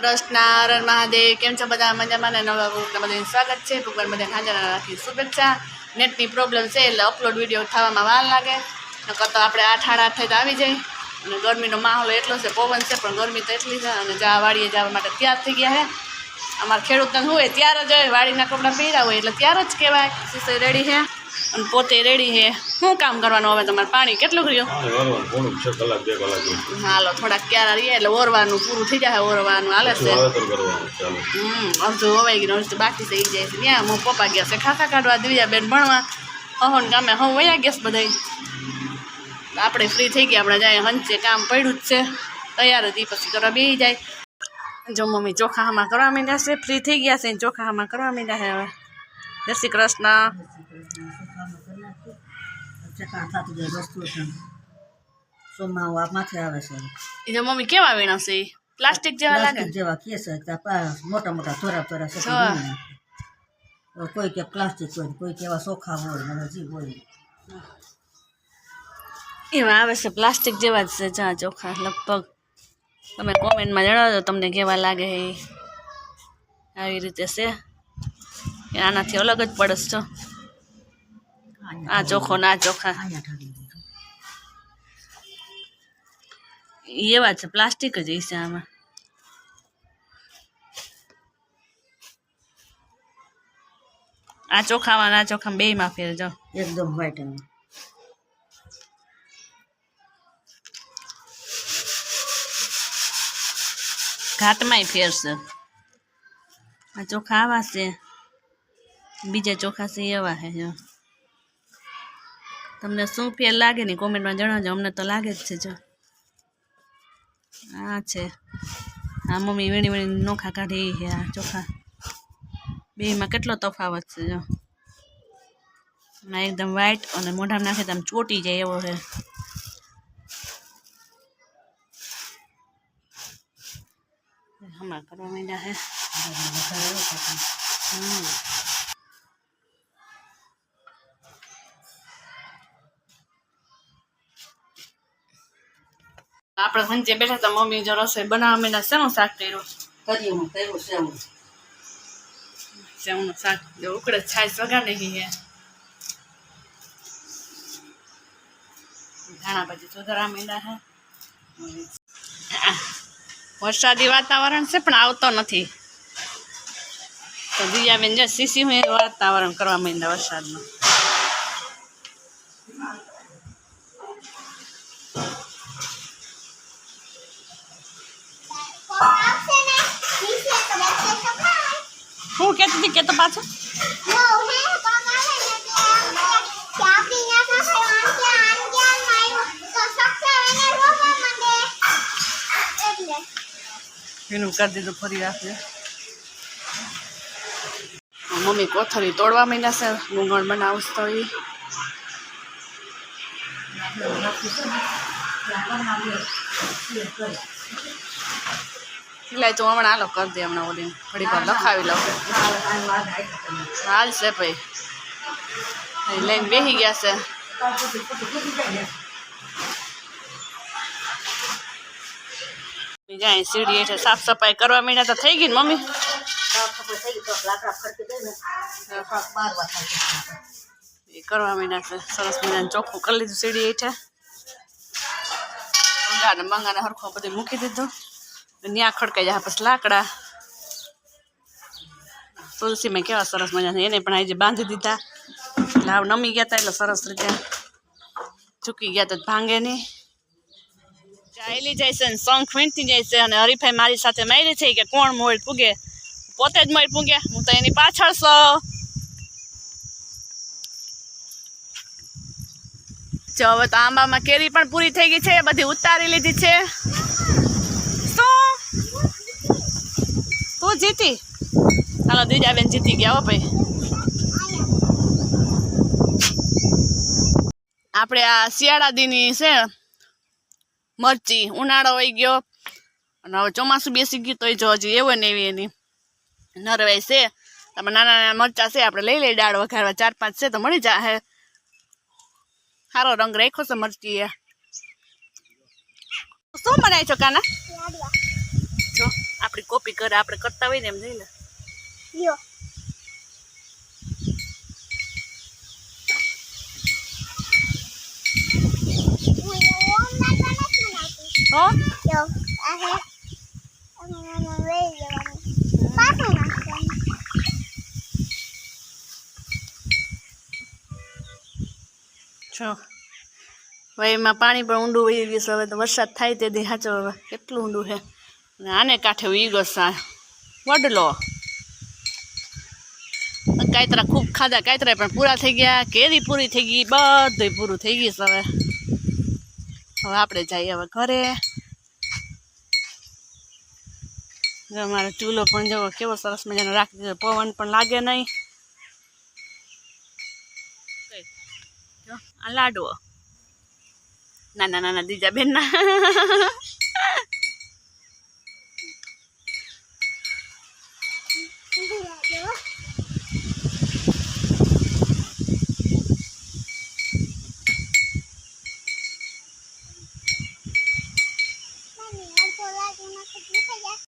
કૃષ્ણ, હરણ મહાદેવ, કેમ છો બધા? મજામાં ને નવા ગ્રુપના બધાને સ્વાગત છે. ભગવાન બધાને હાજર રાખી શુભેચ્છા. નેટની પ્રોબ્લેમ છે એટલે અપલોડ વીડિયો થવામાં વાર લાગે. નકર તો આપણે આઠ આઠ આઠ તો આવી જાય. અને ગરમીનો માહોલ એટલો છે, પવન છે, પણ ગરમી તો એટલી છે. અને જવા વાળીએ જવા માટે તૈયાર થઈ ગયા છે. અમારા ખેડૂતને હોય ત્યારે જ હોય વાડીના કપડાં પહેર્યા હોય એટલે ત્યાર જ કહેવાય સિસઈ રેડી છે અને પોતે રેડી છે શું કામ કરવાનું હવે તમારે? પાણી કેટલું કર્યું બે જેવું. હાલો થોડાક ક્યારા રહીએ એટલે ઓરવાનું પૂરું થઈ જાય ઓરવાનું હાલે છે. હમ અડધું હવાઈ ગયું અડધું બાકી થઈ જાય છે. ત્યાં હું પપ્પા ગયા છે ખાતા કાઢવા દિવ્યા બેન ભણવા. હહોન ગામે હું વયા ગયા બધાય. આપણે ફ્રી થઈ ગયા આપણે જાય હંચે કામ પડ્યું જ છે. તૈયાર હતી પછી કરવા બેસી જાય. જો મમ્મી ચોખા હામાં કરવા માંડ્યા છે ફ્રી થઈ ગયા છે ચોખા હામાં કરવા માંડ્યા છે હવે. જય શ્રી કૃષ્ણ. જો મમ્મી કેવા વીણા છે? પ્લાસ્ટિક જેવા લાગે? જેવા કે છે મોટા મોટા થોરા થોરા છે કોઈ કે પ્લાસ્ટિક હોય કોઈ કેવા ચોખા હોય મને જે હોય. એમાં આવે છે પ્લાસ્ટિક જેવા જ છે જ્યાં ચોખા લગભગ તમે કોમેન્ટમાં જણાવજો, તમને કેવા લાગે એ. આવી રીતે છે. આનાથી અલગ જ પડસ છો આ ચોખ્ખો ના ચોખા. એવા છે, પ્લાસ્ટિક જ છે આમાં. આ ચોખામાં ના ચોખા બે માં ફેર એકદમ વ્હાઈટ ઘાટમાંય ફેર છે આ ચોખા આવા છે. બીજા ચોખા છે એવા છે તમને શું ફેર લાગે ને કોમેન્ટમાં જણાવજો. અમને તો લાગે જ છે, જો. આ છે. આ મમ્મી વીણી વીણી નોખા કાઢી છે આ ચોખા. બેમાં કેટલો તફાવત છે, જો. એકદમ વ્હાઈટ અને મોઢામાં નાખે તો આમ ચોટી જાય એવો છે. હમણાં કરવા માંડ્યા છે. આપણે સંજે બેઠા હતા મમ્મી જો રસોઈ બનાવવા માંડ્યા શેનું શાક કર્યું? કર્યું કર્યું સેવું સેવનું શાક? જો ઉકળે છાશ વગાડી ગઈ ધાણા ભાજી સુધારા માંડ્યા છે. વરસાદી વાતાવરણ છે પણ આવતો નથી. તો દિયાબેન જો સીસી હું વાતાવરણ કરવા માંડ્યા વરસાદનું હું કેતી હતી? કે તો પાછું? એનું કરી દીધું, ફરી રાખજે મમ્મી કોથળી તોડવા માંડ્યા છે ગુંગળ બનાવશ તો એ એટલે તું હમણાં હાલો કરી દે હમણાં ઓલી થોડીક વાર લખાવી લઉં. હાલ છે ભાઈ. લઈને બેસી ગયા છે. અહીં સીડી એટલે સાફ સફાઈ કરવા માંડ્યા તો થઈ ગઈ ને મમ્મી? એ કરવા માંડ્યા છે સરસ મજાનું ચોખ્ખું કરી લીધું સીડી હેઠે બંગાને બંગાને હરખો બધું મૂકી દીધું. ત્યાં ખડકાઈ જાય પછી લાકડા. તુલસીમાં કેવા સરસ મજાના એને પણ આજે બાંધી દીધા. લાવ નમી ગયા હતા એટલે સરસ રીતે. ચૂકી ગયા તો ભાંગે નહીં. ચાલી જાય છે ને શંખ છે અને હરીફાઈ મારી સાથે મારી છે કે કોણ મોડ પૂગે? પોતે જ મોડ પૂગે. હું તો એની પાછળ છું જો હવે તો આંબામાં કેરી પણ પૂરી થઈ ગઈ છે. બધી ઉતારી લીધી છે. શું તું જીતી. હાલો દીજાબેન જીતી ગયા હો ભાઈ. આપણે આ શિયાળા દીની છે મરચી ઉનાળો હોય ગયો. અને હવે ચોમાસું બેસી ગયું તોય જો હજી એવો ને એવી એની નરવાઈ છે. તમે નાના નાના મરચા છે આપણે લઈ લઈ દાળ વઘારવા. ચાર પાંચ છે તો મળી જાય સારો રંગ રાખ્યો છે મરચી એ શું બનાવી છો કાના? જો આપણી કોપી કરે આપણે કરતા હોય ને એમ જઈ લે લ્યો હું એવું નાખવા નથી બનાવતી હો ભાઈ આ હે આમાં આમાં જવાનું પાછું નાખવાનું જો હવે એમાં પાણી પણ ઊંડું વહી ગયું છે હવે તો વરસાદ થાય તે દી સાચો હવે કેટલું ઊંડું છે અને આને કાંઠે વી ગયો સા વડલો કાયતરા ખૂબ ખાધા કાયતરા પણ પૂરા થઈ ગયા કેરી પૂરી થઈ ગઈ બધું પૂરું થઈ ગયું છે હવે હવે આપણે જઈએ હવે ઘરે. જો મારો ચૂલો પણ જો કેવો સરસ મજાનો રાખી દીધો. પવન પણ લાગે નહીં. આ લાડવો. નાના નાના દીજા બેન ના